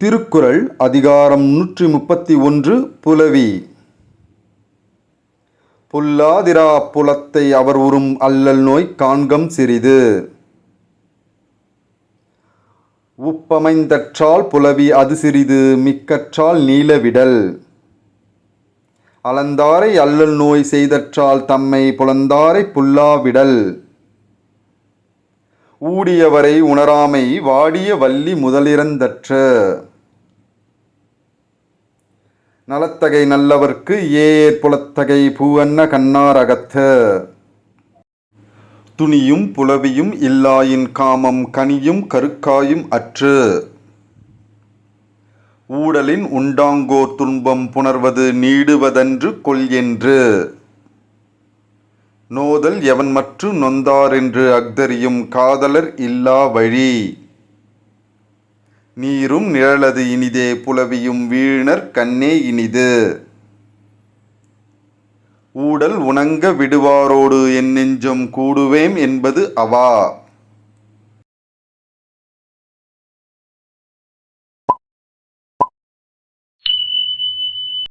திருக்குறள் அதிகாரம் நூற்றி முப்பத்தி ஒன்று புலவி. புல்லாதிரா புலத்தை அவர் உறும் அல்லல் நோய் காண்கம் சிறிது. உப்பமைந்தற்றால் புலவி அது சிறிது மிக்கற்றால் நீலவிடல். அலந்தாரை அல்லல் நோய் செய்தற்றால் தம்மை புலந்தாரை புல்லாவிடல் ஊடியவரை உணராமை வாடிய வள்ளி முதலிறந்தற்ற நலத்தகை நல்லவர்க்கு ஏர் புலத்தகை பூவன்ன கண்ணார் அகத்த. துணியும் புலவியும் இல்லாயின் காமம் கனியும் கருக்காயும் அற்று. ஊடலின் உண்டாங்கோர் துன்பம் புணர்வது நீடுவதன்று கொள் என்று. நோதல் எவன் மற்று நொந்தாரென்று அக்தரியும் காதலர் இல்லா வழி. நீரும் நிழலது இனிதே புலவியும் வீணர் கண்ணே இனிது. ஊடல் உணங்க விடுவாரோடு என் நெஞ்சம் கூடுவேம் என்பது அவா.